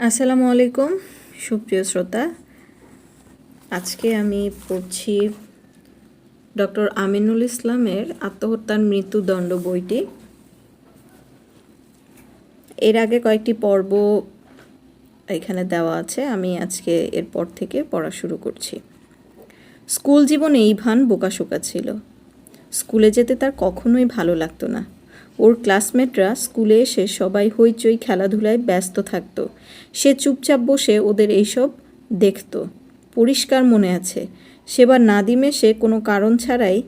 আসসালামু আলাইকুম, সুপ্রিয় শ্রোতা। আজকে আমি পড়ছি ডক্টর আমিনুল ইসলামের আত্মহত্যার মৃত্যুদণ্ড বইটি। এর আগে কয়েকটি পর্ব এখানে দেওয়া আছে, আমি আজকে এরপর থেকে পড়া শুরু করছি। স্কুল জীবনে ইভান বোকাশোকা ছিল। স্কুলে যেতে তার কখনোই ভালো লাগতো না। ওর ক্লাসমেটরা স্কুলে এসে সবাই হইচই খেলাধুলায় ব্যস্ত থাকত। সে চুপচাপ বসে ওদের এইসব দেখত। পরিষ্কার মনে আছে, সেবার নাদিম সে কোনো কারণ ছাড়াই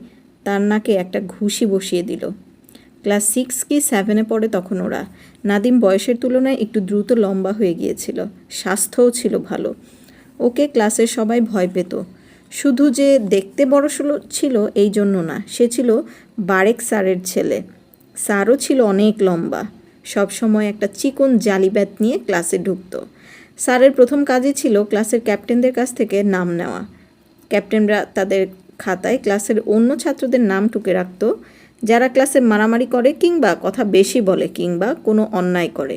তার নাকে একটা ঘুষি বসিয়ে দিল। ক্লাস সিক্স কি সেভেনে পড়ে তখন ওরা। নাদিম বয়সের তুলনায় একটু দ্রুত লম্বা হয়ে গিয়েছিল, স্বাস্থ্যও ছিল ভালো। ওকে ক্লাসের সবাই ভয় পেত। শুধু যে দেখতে বড় ছিল এই জন্য না, সে ছিল বারেক স্যারের ছেলে। স্যারও ছিল অনেক লম্বা। সব সময় একটা চিকন জালি ব্যাত নিয়ে ক্লাসে ঢুকতো। স্যারের প্রথম কাজই ছিল ক্লাসের ক্যাপ্টেনদের কাছ থেকে নাম নেওয়া। ক্যাপ্টেনরা তাদের খাতায় ক্লাসের অন্য ছাত্রদের নাম টুকে রাখত, যারা ক্লাসে মারামারি করে কিংবা কথা বেশি বলে কিংবা কোনো অন্যায় করে।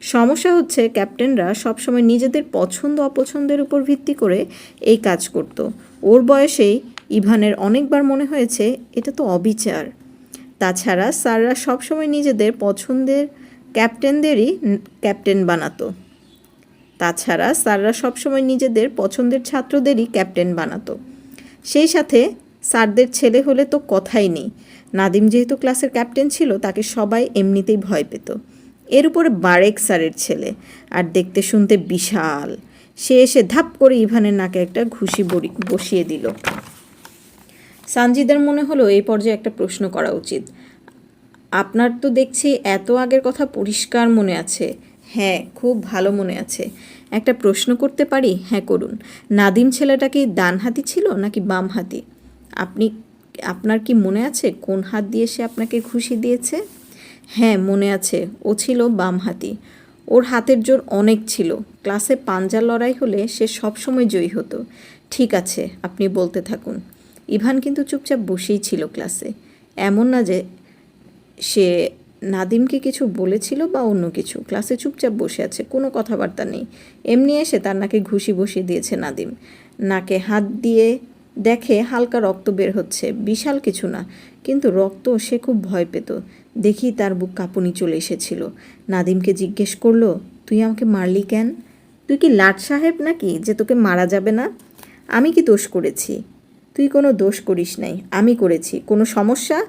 সমস্যা হচ্ছে ক্যাপ্টেনরা সবসময় নিজেদের পছন্দ অপছন্দের উপর ভিত্তি করে এই কাজ করত। ওর বয়সেই ইভানের অনেকবার মনে হয়েছে এটা তো অবিচার। তাছাড়া স্যাররা সবসময় নিজেদের পছন্দের ক্যাপ্টেনদেরই ক্যাপ্টেন বানাতো। তাছাড়া স্যাররা সবসময় নিজেদের পছন্দের ছাত্রদেরই ক্যাপ্টেন বানাতো। সেই সাথে স্যারদের ছেলে হলে তো কথাই নেই। নাদিম যেহেতু ক্লাসের ক্যাপ্টেন ছিল, তাকে সবাই এমনিতেই ভয় পেত। এর উপরে বারেক স্যারের ছেলে, আর দেখতে শুনতে বিশাল। সে এসে ধাপ করে ইভানের নাকে একটা ঘুষি বসিয়ে দিল। সানজিদের মনে হলো এই পর্যায়ে একটা প্রশ্ন করা উচিত। আপনার তো দেখছি এত আগের কথা পরিষ্কার মনে আছে। হ্যাঁ খুব ভালো মনে আছে। একটা প্রশ্ন করতে পারি? হ্যাঁ করুন। নাদিম ছেলেটা কি ডান হাতি ছিল নাকি বাম হাতি? আপনি, আপনার কি মনে আছে কোন হাত দিয়ে সে আপনাকে খুশি দিয়েছে? হ্যাঁ মনে আছে। ও ছিল বাম হাতি। ওর হাতের জোর অনেক ছিল। ক্লাসে পাঞ্জার লড়াই হলে সে সবসময় জয়ী হতো। ঠিক আছে, আপনি বলতে থাকুন। ইভান কিন্তু চুপচাপ বসেই ছিল ক্লাসে। এমন না যে সে নাদিমকে কিছু বলেছিল বা অন্য কিছু। ক্লাসে চুপচাপ বসে আছে, কোনো কথাবার্তা নেই। এমনি এসে তার নাকে ঘুষি বসিয়ে দিয়েছে নাদিম। নাকে হাত দিয়ে দেখে হালকা রক্ত বের হচ্ছে। বিশাল কিছু না, কিন্তু রক্ত সে খুব ভয় পেত। দেখি তার বুক কাঁপুনি চলে এসেছিল। নাদিমকে জিজ্ঞেস করল, তুই আমাকে মারলি কেন? তুই কি লাট সাহেব নাকি যে তোকে মারা যাবে না? আমি কি দোষ করেছি? তুই কোনো দোষ করিস নাই। আমি করেছি। কোনো সমস্যা?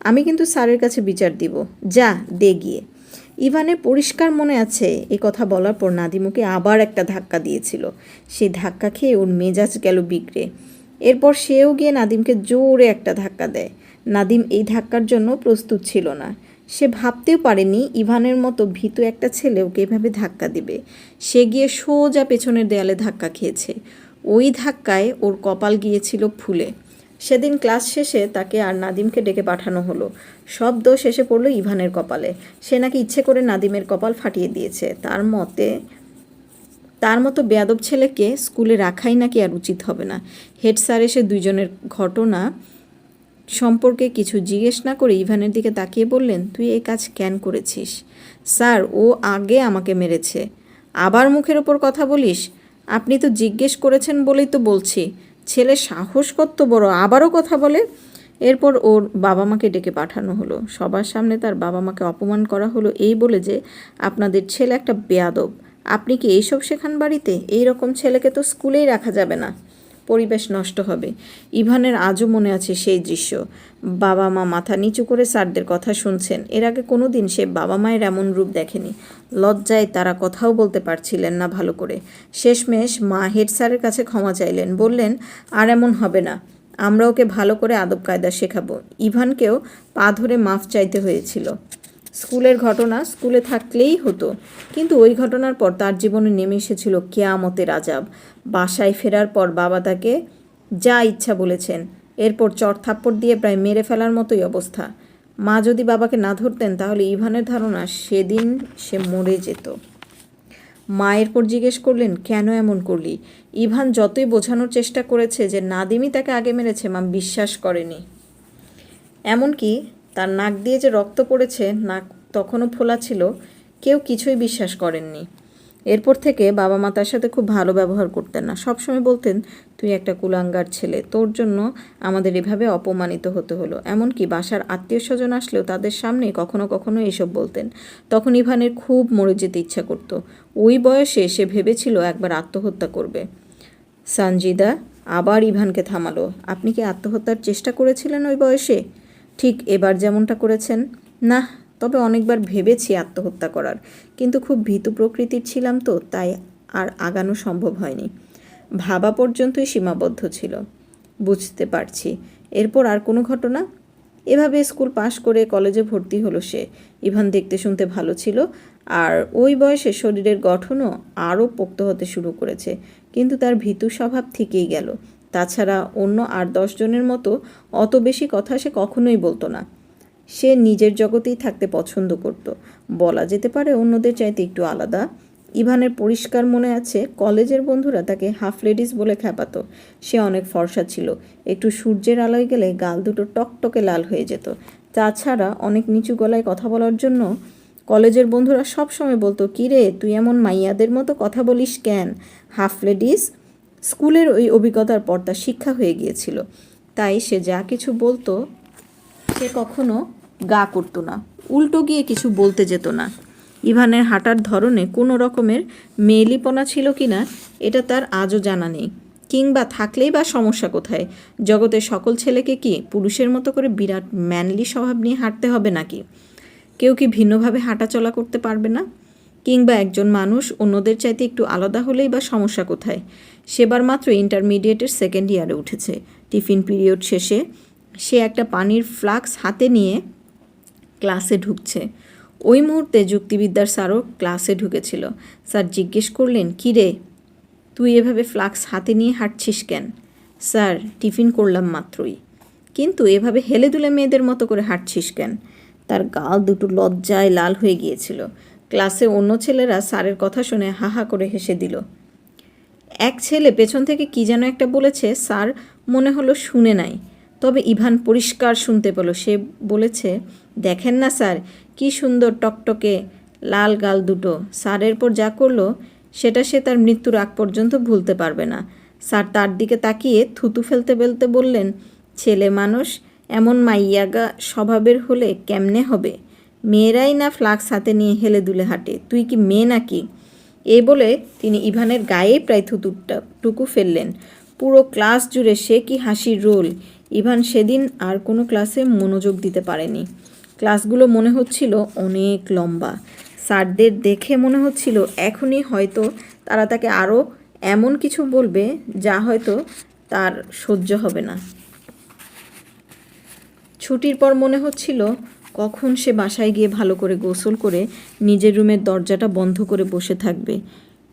আমি কিন্তু স্যারের কাছে বিচার দিব। যা, দে গিয়ে। ইভানের পরিষ্কার মনে আছে এই কথা বলার পর নাদিমুকে আবার একটা ধাক্কা দিয়েছিল। সেই ধাক্কা খেয়ে ওর মেজাজ গেল বিগড়ে। এরপর সেও গিয়ে নাদিমকে জোরে একটা ধাক্কা দেয়। নাদিম এই ধাক্কার জন্য প্রস্তুত ছিল না। সে ভাবতেও পারেনি ইভানের মতো ভীতু একটা ছেলে ওকে এভাবে ধাক্কা দিবে। সে গিয়ে সোজা পেছনের দেয়ালে ধাক্কা খেয়েছে। ওই ধাক্কায় ওর কপাল গিয়েছিল ফুলে। সেদিন ক্লাস শেষে তাকে আর নাদিমকে ডেকে পাঠানো হলো। সব দোষ এসে পড়ল ইভানের কপালে। সে নাকি ইচ্ছে করে নাদিমের কপাল ফাটিয়ে দিয়েছে। তার মতে, তার মতো বেয়াদব ছেলেকে স্কুলে রাখাই নাকি আর উচিত হবে না। হেড স্যার এসে দুইজনের ঘটনা সম্পর্কে কিছু জিজ্ঞেস না করে ইভানের দিকে তাকিয়ে বললেন, তুই এই কাজ কেন করেছিস? স্যার, ও আগে আমাকে মেরেছে। আবার মুখের ওপর কথা বলিস? আপনি তো জিজ্ঞেস করেছেন বলেই তো বলছি। ছেলে সাহস কত বড়, আবারও কথা বলে। এরপর ওর বাবা মাকে ডেকে পাঠানো হলো। সবার সামনে তার বাবা মাকে অপমান করা হলো এই বলে যে, আপনাদের ছেলে একটা বেয়াদব। আপনি কি এইসব শেখান বাড়িতে? এই রকম ছেলেকে তো স্কুলেই রাখা যাবে না। পরিবেশ নষ্ট হবে। ইভানের আজও মনে আছে সেই দৃশ্য। বাবা মা মাথা নিচু করে স্যারদের কথা শুনছেন। এর আগে কোনো দিন সে বাবা মায়ের এমন রূপ দেখেনি। লজ্জায় তারা কথাও বলতে পারছিলেন না ভালো করে। শেষমেশ মা হেড স্যারের কাছে ক্ষমা চাইলেন। বললেন, আর এমন হবে না। আমরা ওকে ভালো করে আদব কায়দা শেখাবো। ইভানকেও পা ধরে মাফ চাইতে হয়েছিল। স্কুলের ঘটনা স্কুলে থাকলেই হতো। কিন্তু ওই ঘটনার পর তার জীবনে নেমে এসেছিল কেয়ামতের আজাব বাসায় ফেরার পর বাবা তাকে যা ইচ্ছা বলেছেন, এরপর চট থাপ্পড় দিয়ে প্রায় মেরে ফেলার মতোই অবস্থা। মা যদি বাবাকে না ধরতেন, তাহলে ইভানের ধারণা সেদিন সে মরে যেত। মায়ের পর জিজ্ঞেস করলেন, কেন এমন করলি? ইভান যতই বোঝানোর চেষ্টা করেছে যে, নাদিমই তাকে আগে মেরেছে, মা বিশ্বাস করেনি। এমনকি তার নাক দিয়ে যে রক্ত পড়েছে, নাক তখনও ফোলা ছিল, কেউ কিছুই বিশ্বাস করেননি। এরপর থেকে বাবা মা তার সাথে খুব ভালো ব্যবহার করতেন না। সবসময় বলতেন, তুই একটা কুলাঙ্গার ছেলে, তোর জন্য আমাদের এভাবে অপমানিত হতে হলো। এমনকি বাসার আত্মীয় স্বজন আসলেও তাদের সামনে কখনো কখনো এসব বলতেন। তখন ইভানের খুব মরে যেতে ইচ্ছা করতো। ওই বয়সে সে ভেবেছিল একবার আত্মহত্যা করবে। সঞ্জিদা আবার ইভানকে থামালো। আপনি কি আত্মহত্যার চেষ্টা করেছিলেন ওই বয়সে? ঠিক এবার যেমনটা করেছেন না তবে অনেকবার ভেবেছি আত্মহত্যা করার। কিন্তু খুব ভীতু প্রকৃতির ছিলাম তো, তাই আর আগানো সম্ভব হয়নি। ভাবা পর্যন্তই সীমাবদ্ধ ছিল। বুঝতে পারছি। এরপর আর কোনো ঘটনা? এভাবে স্কুল পাশ করে কলেজে ভর্তি হলো সে। ইভান দেখতে শুনতে ভালো ছিল, আর ওই বয়সে শরীরের গঠনও আরও পোক্ত হতে শুরু করেছে। কিন্তু তার ভীতু স্বভাব থেকেই গেল। তাছাড়া অন্য আর দশজনের মতো অত বেশি কথা সে কখনোই বলতো না। সে নিজের জগতেই থাকতে পছন্দ করত। বলা যেতে পারে অন্যদের চাইতে একটু আলাদা। ইভানের পরিষ্কার মনে আছে, কলেজের বন্ধুরা তাকে হাফ লেডিস বলে খ্যাপাতো। সে অনেক ফর্সা ছিল। একটু সূর্যের আলোয় গেলে গাল দুটো টকটকে লাল হয়ে যেত। তাছাড়া অনেক নিচু গলায় কথা বলার জন্য কলেজের বন্ধুরা সব সময় বলতো, কিরে, তুই এমন মাইয়াদের মতো কথা বলিস কেন? হাফ লেডিস স্কুলের ওই অভিজ্ঞতার পর তার শিক্ষা হয়ে গিয়েছিল। তাই সে যা কিছু বলতো, সে কখনো গা করতো না, উল্টো গিয়ে কিছু বলতে যেত না। ইভানের হাঁটার ধরনে কোনো রকমের মেয়েলিপনা ছিল কি না, এটা তার আজও জানা নেই। কিংবা থাকলেই বা সমস্যা কোথায়? জগতের সকল ছেলেকে কি পুরুষের মতো করে বিরাট ম্যানলি স্বভাব নিয়ে হাঁটতে হবে নাকি? কেউ কি ভিন্নভাবে হাঁটাচলা করতে পারবে না? কিংবা একজন মানুষ অন্যদের চাইতে একটু আলাদা হলেই বা সমস্যা কোথায়? সেবার মাত্র ইন্টারমিডিয়েটের সেকেন্ড ইয়ারে উঠেছে। টিফিন পিরিয়ড শেষে সে একটা পানির ফ্লাক্স হাতে নিয়ে ক্লাসে ঢুকছে। ওই মুহূর্তে যুক্তিবিদ্যার স্যারও ক্লাসে ঢুকেছিল। স্যার জিজ্ঞেস করলেন, কী রে, তুই এভাবে ফ্লাক্স হাতে নিয়ে হাঁটছিস কেন? স্যার, টিফিন করলাম মাত্রই। কিন্তু এভাবে হেলে দুলে মেয়েদের মতো করে হাঁটছিস কেন? তার গাল দুটো লজ্জায় লাল হয়ে গিয়েছিল। ক্লাসে অন্য ছেলেরা স্যারের কথা শুনে হা হা করে হেসে দিল। এক ছেলে পেছন থেকে কি যেন একটা বলেছে, স্যার, মনে হলো শুনে নাই। তবে ইভান পরিষ্কার শুনতে পেল। সে বলেছে, দেখেন না, স্যার, কি সুন্দর টকটকে লাল গাল দুটো। স্যারের পর যা করল, সেটা সে তার মৃত্যুর আগ পর্যন্ত ভুলতে পারবে না। স্যার তার দিকে তাকিয়ে থুতু ফেলতে ফেলতে বললেন, ছেলে মানুষ, এমন মাইয়াগা স্বভাবের হলে কেমনে হবে? মেয়েরাই না ফ্লাক্স হাতে নিয়ে হেলে দুলে হাঁটে। তুই কি মেয়ে নাকি? এই বলে তিনি ইভানের গায়ে প্রায় থুতুরটা টুকু ফেললেন। পুরো ক্লাস জুড়ে সে কি হাসির রোল? ইভান সেদিন আর কোনো ক্লাসে মনোযোগ দিতে পারেনি। ক্লাসগুলো মনে হচ্ছিল অনেক লম্বা। স্যারদের দেখে মনে হচ্ছিল এখনই হয়তো তারা তাকে আরও এমন কিছু বলবে যা হয়তো তার সহ্য হবে না। ছুটির পর মনে হচ্ছিল কখন সে বাসায় গিয়ে ভালো করে গোসল করে নিজের রুমের দরজাটা বন্ধ করে বসে থাকবে?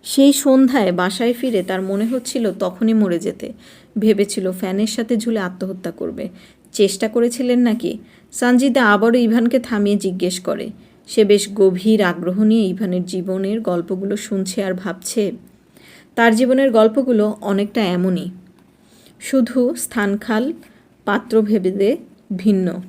সেই সন্ধ্যায় বাসায় ফিরে তার মনে হচ্ছিল তখনই মরে যেতে। ভেবেছিল ফ্যানের সাথে ঝুলে আত্মহত্যা করবে। চেষ্টা করেছিলেন নাকি? সঞ্জিদা আবারও ইভানকে থামিয়ে জিজ্ঞেস করে। সে বেশ গভীর আগ্রহ নিয়ে ইভানের জীবনের গল্পগুলো শুনছে আর ভাবছে। তার জীবনের গল্পগুলো অনেকটা এমনই। শুধু স্থানখাল পাত্র ভেবেদে ভিন্ন।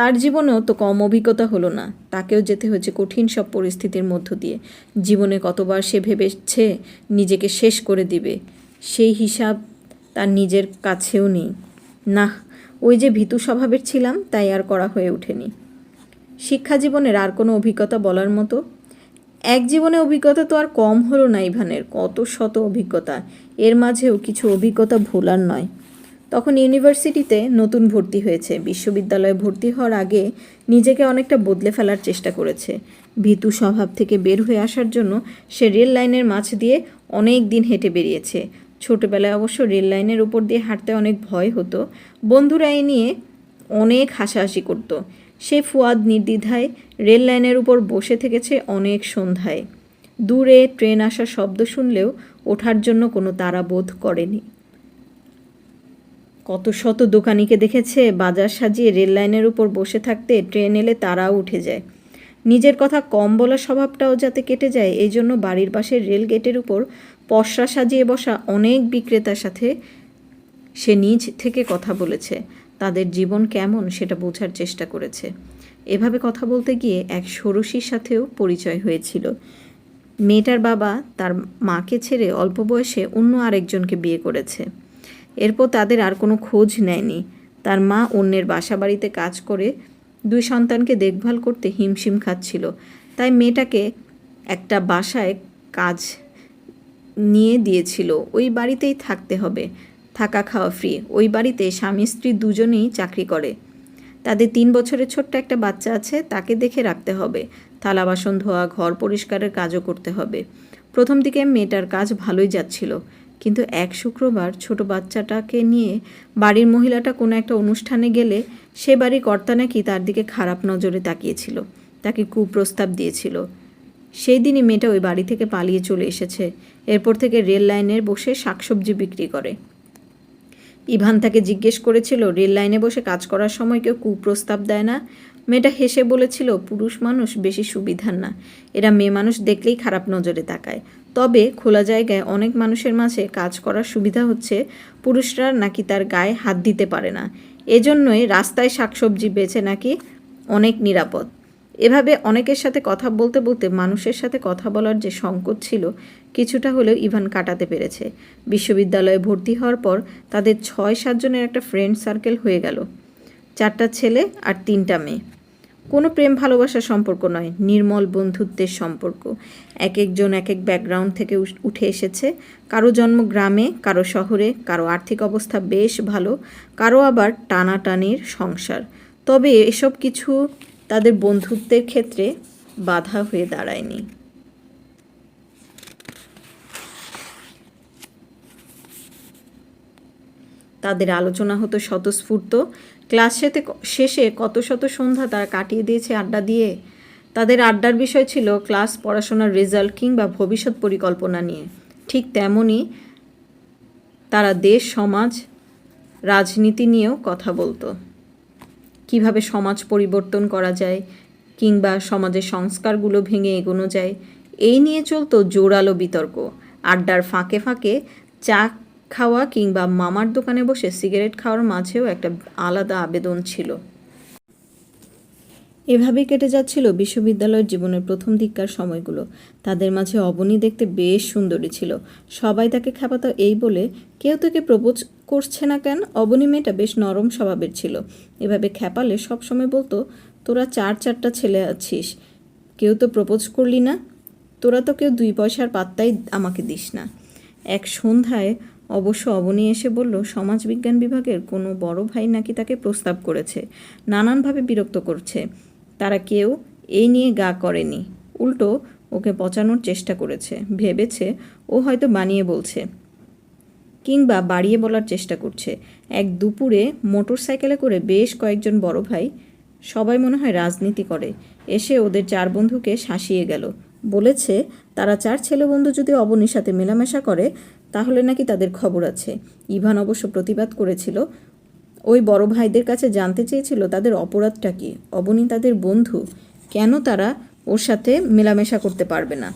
তার জীবনেও তো কম অভিজ্ঞতা হলো না। তাকেও যেতে হয়েছে কঠিন সব পরিস্থিতির মধ্য দিয়ে। জীবনে কতবার সে ভেবেছে নিজেকে শেষ করে দিবে, সেই হিসাব তার নিজের কাছেও নেই। না ওই যে ভীতু স্বভাবের ছিলাম, তাই আর করা হয়ে ওঠেনি। শিক্ষা জীবনের আর কোনো অভিজ্ঞতা বলার মতো? এক জীবনে অভিজ্ঞতা তো আর কম হলো না ইভানের, কত শত অভিজ্ঞতা। এর মাঝেও কিছু অভিজ্ঞতা ভোলার নয়। তখন ইউনিভার্সিটিতে নতুন ভর্তি হয়েছে। বিশ্ববিদ্যালয়ে ভর্তি হওয়ার আগে নিজেকে অনেকটা বদলে ফেলার চেষ্টা করেছে। ভীতু স্বভাব থেকে বের হয়ে আসার জন্য সে রেল লাইনের মাছ দিয়ে অনেক দিন হেঁটে বেরিয়েছে। ছোটোবেলায় অবশ্য রেল লাইনের উপর দিয়ে হাঁটতে অনেক ভয় হতো। বন্ধুরা এ নিয়ে অনেক হাসাহাসি করতো। সে ফুয়াদ নির্দ্বিধায় রেল লাইনের উপর বসে থেকেছে অনেক সন্ধ্যায়। দূরে ট্রেন আসার শব্দ শুনলেও ওঠার জন্য কোনো তারা বোধ করেনি। কত শত দোকানিকে দেখেছে, বাজার সাজিয়ে রেল লাইনের উপর বসে থাকতে ট্রেন এলে তারাও উঠে যায়। নিজের কথা কম বলা স্বভাবটাও যাতে কেটে যায়, এই জন্য বাড়ির পাশের রেল গেটের উপর পশরা সাজিয়ে বসা অনেক বিক্রেতার সাথে সে নিজ থেকে কথা বলেছে। তাদের জীবন কেমন সেটা বোঝার চেষ্টা করেছে। এভাবে কথা বলতে গিয়ে এক ষোড়শীর সাথেও পরিচয় হয়েছিল। মেয়েটার বাবা তার মাকে ছেড়ে অল্প বয়সে অন্য আরেকজনকে বিয়ে করেছে। এরপর তাদের আর কোনো খোঁজ নেয়নি। তার মা অন্যের বাসা বাড়িতে কাজ করে দুই সন্তানকে দেখভাল করতে হিমশিম খাচ্ছিল। তাই মেয়েটাকে একটা বাসায় কাজ নিয়ে দিয়েছিল। ওই বাড়িতেই থাকতে হবে। থাকা খাওয়া ফ্রি ওই বাড়িতে স্বামী স্ত্রী দুজনেই চাকরি করে। তাদের তিন বছরের ছোট্ট একটা বাচ্চা আছে, তাকে দেখে রাখতে হবে। থালা বাসন ধোয়া, ঘর পরিষ্কারের কাজও করতে হবে। প্রথম দিকে মেয়েটার কাজ ভালোই যাচ্ছিল। কিন্তু এক শুক্রবার ছোট বাচ্চাটাকে নিয়ে বাড়ির মহিলাটা কোনো একটা অনুষ্ঠানে গেলে সে বাড়ির কর্তা নাকি তার দিকে খারাপ নজরে তাকিয়েছিল, তাকে কুপ্রস্তাব দিয়েছিল। সেই দিনই মেয়েটা ওই বাড়ি থেকে পালিয়ে চলে এসেছে। এরপর থেকে রেল লাইনের বসে শাকসবজি বিক্রি করে। ইভান তাকে জিজ্ঞেস করেছিল, রেল লাইনে বসে কাজ করার সময় কেউ কুপ্রস্তাব দেয় না? মেয়েটা হেসে বলেছিল, পুরুষ মানুষ বেশি সুবিধার না। এরা মেয়ে মানুষ দেখলেই খারাপ নজরে তাকায়। তবে খোলা জায়গায় অনেক মানুষের মাঝে কাজ করার সুবিধা হচ্ছে পুরুষরা নাকি তার গায়ে হাত দিতে পারে না। এজন্যই রাস্তায় শাকসবজি বেছে নাকি অনেক নিরাপদ। এভাবে অনেকের সাথে কথা বলতে বলতে মানুষের সাথে কথা বলার যে সংকট ছিল, কিছুটা হলেও ইভান কাটাতে পেরেছে। বিশ্ববিদ্যালয়ে ভর্তি হওয়ার পর তাদের ছয় সাতজনের একটা ফ্রেন্ড সার্কেল হয়ে গেল। চারটা ছেলে আর তিনটা মেয়ে। কোনো প্রেম ভালোবাসার সম্পর্ক নয়, নির্মল বন্ধুত্বের সম্পর্ক। এক একজন এক এক ব্যাকগ্রাউন্ড থেকে উঠে এসেছে। কারও জন্ম গ্রামে, কারও শহরে, কারও আর্থিক অবস্থা বেশ ভালো, কারও আবার টানাটানির সংসার। তবে এসব কিছু তাদের বন্ধুত্বের ক্ষেত্রে বাধা হয়ে দাঁড়ায়নি। তাদের আলোচনা হতো স্বতঃস্ফূর্ত। ক্লাস শেষে কত শত সন্ধ্যা তারা কাটিয়ে দিয়েছে আড্ডা দিয়ে। তাদের আড্ডার বিষয় ছিল ক্লাস, পড়াশোনার রেজাল্ট কিংবা ভবিষ্যৎ পরিকল্পনা নিয়ে। ঠিক তেমনই তারা দেশ, সমাজ, রাজনীতি নিয়েও কথা বলতো। কীভাবে সমাজ পরিবর্তন করা যায় কিংবা সমাজের সংস্কারগুলো ভেঙে এগোনো যায়, এই নিয়ে চলতো জোরালো বিতর্ক। আড্ডার ফাঁকে ফাঁকে চা খাওয়া কিংবা মামার দোকানে বসে সিগারেট খাওয়ার মাঝেও একটা আলাদা আবেদন ছিল। এভাবেই কেটে যাচ্ছিল বিশ্ববিদ্যালয়ের জীবনের প্রথম দিককার সময়গুলো। তাদের মাঝে অবনী দেখতে বেশ সুন্দরী ছিল। সবাই তাকে খেপাতো এই বলে, কেউ তোকে প্রপোজ করছে না কেন? অবনী মেয়েটা বেশ নরম স্বভাবের ছিল। এভাবে খেপালে সবসময় বলতো, তোরা চার চারটা ছেলে আছিস, কেউ তো প্রপোজ করলি না, তোরা তো কেউ দুই পয়সার পাত্তাই আমাকে দিস না। এক সন্ধ্যায় অবশ্য অবনী এসে বলল, সমাজবিজ্ঞান বিভাগের কোনো বড় ভাই নাকি তাকে প্রস্তাব করেছে, নানানভাবে বিরক্ত করছে। তারা কেউ এই নিয়ে গা করেনি। উল্টো ওকে পচানোর চেষ্টা করেছে। ভেবেছে ও হয়তো বানিয়ে বলছে কিংবা বাড়িয়ে বলার চেষ্টা করছে। এক দুপুরে মোটরসাইকেলে করে বেশ কয়েকজন বড় ভাই, সবাই মনে হয় রাজনীতি করে, এসে ওদের চার বন্ধুকে শাসিয়ে গেল। বলেছে, তারা চার ছেলে বন্ধু যদি অবনীর সাথে মেলামেশা করে তাহলে নাকি তাদের খবর আছে। ইভান অবশ্য প্রতিবাদ করেছিল। ওই বড় ভাইদের কাছে জানতে চেয়েছিল তাদের অপরাধটা কী। অবনী তাদের বন্ধু। কেন তারা ওর সাথে মেলামেশা করতে পারবে না?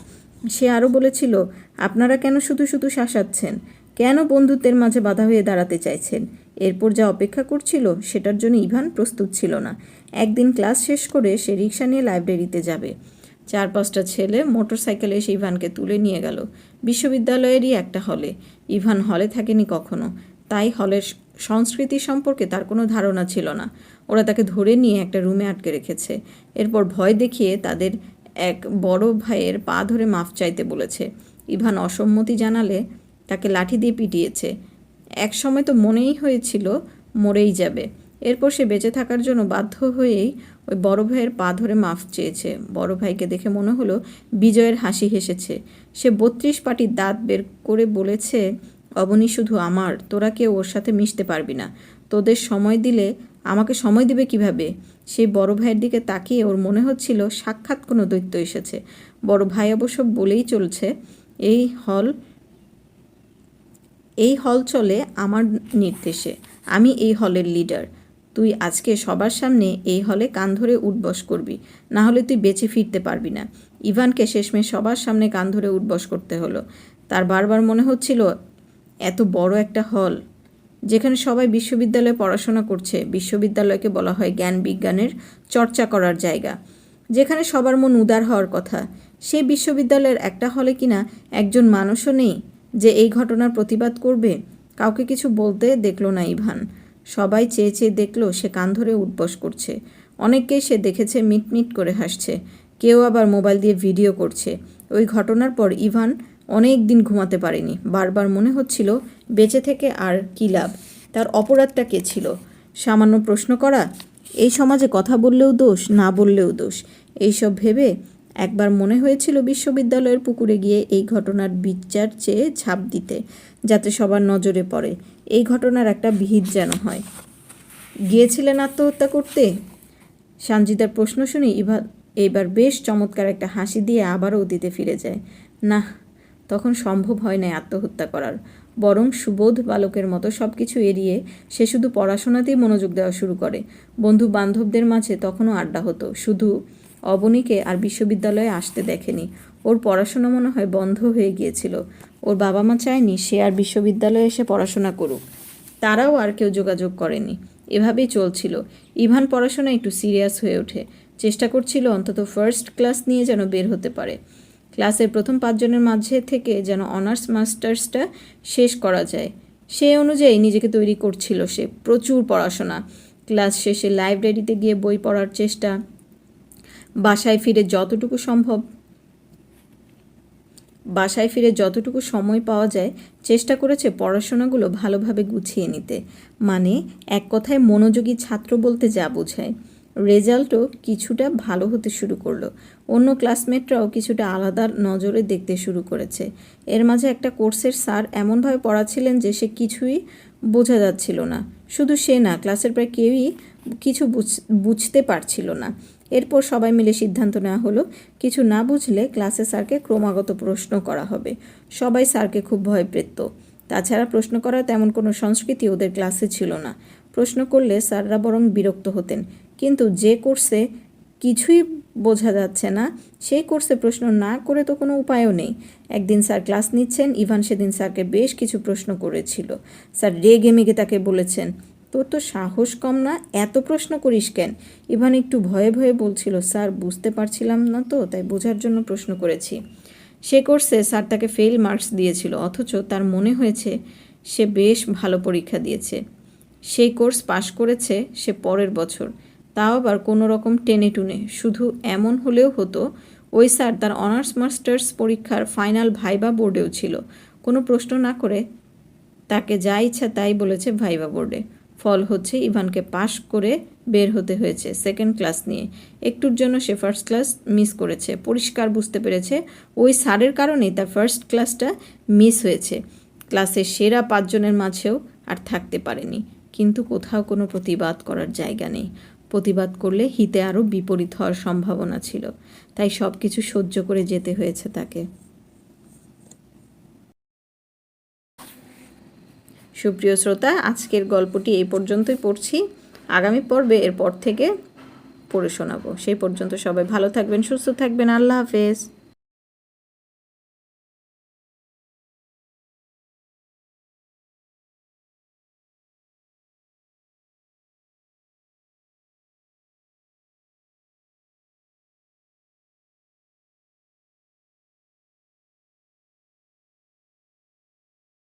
সে আরও বলেছিল, আপনারা কেন শুধু শুধু শাসাচ্ছেন? কেন বন্ধুত্বের মাঝে বাধা হয়ে দাঁড়াতে চাইছেন? এরপর যা অপেক্ষা করছিল, সেটার জন্য ইভান প্রস্তুত ছিল না। একদিন ক্লাস শেষ করে সে রিক্সা নিয়ে লাইব্রেরিতে যাবে। চার পাঁচটা ছেলে মোটর সাইকেলে এসে ইভানকে তুলে নিয়ে গেল। বিশ্ববিদ্যালয়েরই একটা হলে। ইভান হলে থাকেনি কখনো। তাই হলের সংস্কৃতি সম্পর্কে তার কোনো ধারণা ছিল না। ওরা তাকে ধরে নিয়ে একটা রুমে আটকে রেখেছে। এরপর ভয় দেখিয়ে তাদের এক বড় ভাইয়ের পা ধরে মাফ চাইতে বলেছে। ইভান অসম্মতি জানালে তাকে লাঠি দিয়ে পিটিয়েছে। এক সময় তো মনেই হয়েছিল, মরেই যাবে। এরপর সে বেঁচে থাকার জন্য বাধ্য হয়েই ওই বড় ভাইয়ের পা ধরে মাফ চেয়েছে। বড় ভাইকে দেখে মনে হলো বিজয়ের হাসি হেসেছে। সে বত্রিশ পাটির দাঁত বের করে বলেছে, অবনী, শুধু আমার, তোরা কেউ ওর সাথে মিশতে পারবি না। তোদের সময় দিলে আমাকে সময় দিবে কীভাবে? সেই বড় ভাইয়ের দিকে তাকিয়ে ওর মনে হচ্ছিল সাক্ষাৎ কোনো দৈত্য এসেছে। বড় ভাই অবশ্য বলেই চলছে, এই হল এই হল চলে আমার নির্দেশে। আমি এই হলের লিডার। তুই আজকে সবার সামনে এই হলে কান ধরে উঠবস করবি, না হলে তুই বেঁচে ফিরতে পারবি না। ইভানকে শেষমেশ সবার সামনে কান ধরে উঠবস করতে হলো। তার বারবার মনে হচ্ছিল, এত বড় একটা হল, যেখানে সবাই বিশ্ববিদ্যালয়ে পড়াশোনা করছে, বিশ্ববিদ্যালয়কে বলা হয় জ্ঞান বিজ্ঞানের চর্চা করার জায়গা, যেখানে সবার মন উদার হওয়ার কথা। সেই বিশ্ববিদ্যালয়ের একটা হলে কিনা একজন মানুষও নেই যে এই ঘটনার প্রতিবাদ করবে? কাউকে কিছু বলতে দেখল না ইভান। সবাই চেয়ে চেয়ে দেখল সে কান ধরে উঠবস করছে। অনেককেই সে দেখেছে মিটমিট করে হাসছে। কেউ আবার মোবাইল দিয়ে ভিডিও করছে। ওই ঘটনার পর ইভান অনেক দিন ঘুমাতে পারেনি। বারবার মনে হচ্ছিল, বেঁচে থেকে আর কী লাভ? তার অপরাধটা কে ছিল? সামান্য প্রশ্ন করা? এই সমাজে কথা বললেও দোষ, না বললেও দোষ? এইসব ভেবে একবার মনে হয়েছিল বিশ্ববিদ্যালয়ের পুকুরে গিয়ে এই ঘটনার বিচার চেয়ে ঝাঁপ দিতে, যাতে সবার নজরে পড়ে। এই ঘটনার একটা বিহিত যেন হয়। গিয়েছিলেন আত্মহত্যা করতে? সানজিদার প্রশ্ন শুনে ইভা এইবার বেশ চমৎকার একটা হাসি দিয়ে আবারও অতীতে ফিরে যায়। না তখন সম্ভব হয় না আত্মহত্যা করার। বরং সুবোধ বালকের মতো সব কিছু এড়িয়ে সে শুধু পড়াশোনাতেই মনোযোগ দেওয়া শুরু করে। বন্ধু বান্ধবদের মাঝে তখনও আড্ডা হতো। শুধু অবনীকে আর বিশ্ববিদ্যালয়ে আসতে দেখেনি। ওর পড়াশোনা মনে হয় বন্ধ হয়ে গিয়েছিল। ওর বাবা মা চায়নি সে আর বিশ্ববিদ্যালয়ে এসে পড়াশোনা করুক। তারাও আর কেউ যোগাযোগ করেনি। এভাবেই চলছিল। ইভান পড়াশোনা একটু সিরিয়াস হয়ে ওঠে। চেষ্টা করছিল অন্তত ফার্স্ট ক্লাস নিয়ে যেন বের হতে পারে। ক্লাসের প্রথম পাঁচজনের মাঝে থেকে যেন অনার্স মাস্টার্সটা শেষ করা যায়। সে অনুযায়ী নিজেকে তৈরি করছিল সে। প্রচুর পড়াশোনা। ক্লাস শেষে লাইব্রেরিতে গিয়ে বই পড়ার চেষ্টা। বাসায় ফিরে যতটুকু সম্ভব বাসায় ফিরে যতটুকু সময় পাওয়া যায়, চেষ্টা করেছে পড়াশোনাগুলো ভালোভাবে গুছিয়ে নিতে। মানে এক কথায় মনোযোগী ছাত্র বলতে যা বোঝায়। রেজাল্টও কিছুটা ভালো হতে শুরু করল। অন্য ক্লাসমেটরাও কিছুটা আলাদা নজরে দেখতে শুরু করেছে। এর মাঝে একটা কোর্সের স্যার এমনভাবে পড়াচ্ছিলেন যে সে কিছুই বোঝা যাচ্ছিল না। শুধু সে না, ক্লাসের প্রায় কেউই কিছু বুঝ- বুঝতে পারছিল না। এরপর সবাই মিলে সিদ্ধান্ত নেওয়া হলো, কিছু না বুঝলে ক্লাসে স্যারকে ক্রমাগত প্রশ্ন করা হবে। সবাই স্যারকে খুব ভয় পেত তাছাড়া প্রশ্ন করার তেমন কোনো সংস্কৃতি ওদের ক্লাসে ছিল না। প্রশ্ন করলে স্যাররা বরং বিরক্ত হতেন। কিন্তু যে কোর্সে কিছুই বোঝা যাচ্ছে না, সেই কোর্সে প্রশ্ন না করে তো কোনো উপায়ও নেই। একদিন স্যার ক্লাস নিচ্ছেন, ইভান সেদিন স্যারকে বেশ কিছু প্রশ্ন করেছিল। স্যার রেগে মেগে তাকে বলেছেন তোর তো সাহস কম না, এত প্রশ্ন করিস কেন? ইভান একটু ভয়ে ভয়ে বলছিল, স্যার, বুঝতে পারছিলাম না তো, তাই বোঝার জন্য প্রশ্ন করেছি। সে কোর্সে স্যার তাকে ফেল মার্কস দিয়েছিল, অথচ তার মনে হয়েছে সে বেশ ভালো পরীক্ষা দিয়েছে। সেই কোর্স পাশ করেছে সে পরের বছর। তাও আবার কোনো রকম টেনে টুনে। শুধু এমন হলেও হতো, ওই স্যার তার অনার্স মাস্টার্স পরীক্ষার ফাইনাল ভাইবা বোর্ডেও ছিল। কোনো প্রশ্ন না করে তাকে যা ইচ্ছা তাই বলেছে ভাইবা বোর্ডে ফল হচ্ছে ইভানকে পাশ করে বের হতে হয়েছে সেকেন্ড ক্লাস নিয়ে। একটুর জন্য সে ফার্স্ট ক্লাস মিস করেছে। পরিষ্কার বুঝতে পেরেছে। ওই স্যারের কারণেই তার ফার্স্ট ক্লাসটা মিস হয়েছে। ক্লাসের সেরা পাঁচজনের মাঝেও আর থাকতে পারেনি। কিন্তু কোথাও কোনো প্রতিবাদ করার জায়গা নেই। প্রতিবাদ করলে হিতে আরও বিপরীত হওয়ার সম্ভাবনা ছিল। তাই সব কিছু সহ্য করে যেতে হয়েছে তাকে। সুপ্রিয় শ্রোতা, আজকের গল্পটি এই পর্যন্তই পড়ছি। আগামী পর্বে এরপর থেকে পড়ে শোনাবো। সেই পর্যন্ত সবাই ভালো থাকবেন, সুস্থ থাকবেন। আল্লাহ হাফেজ।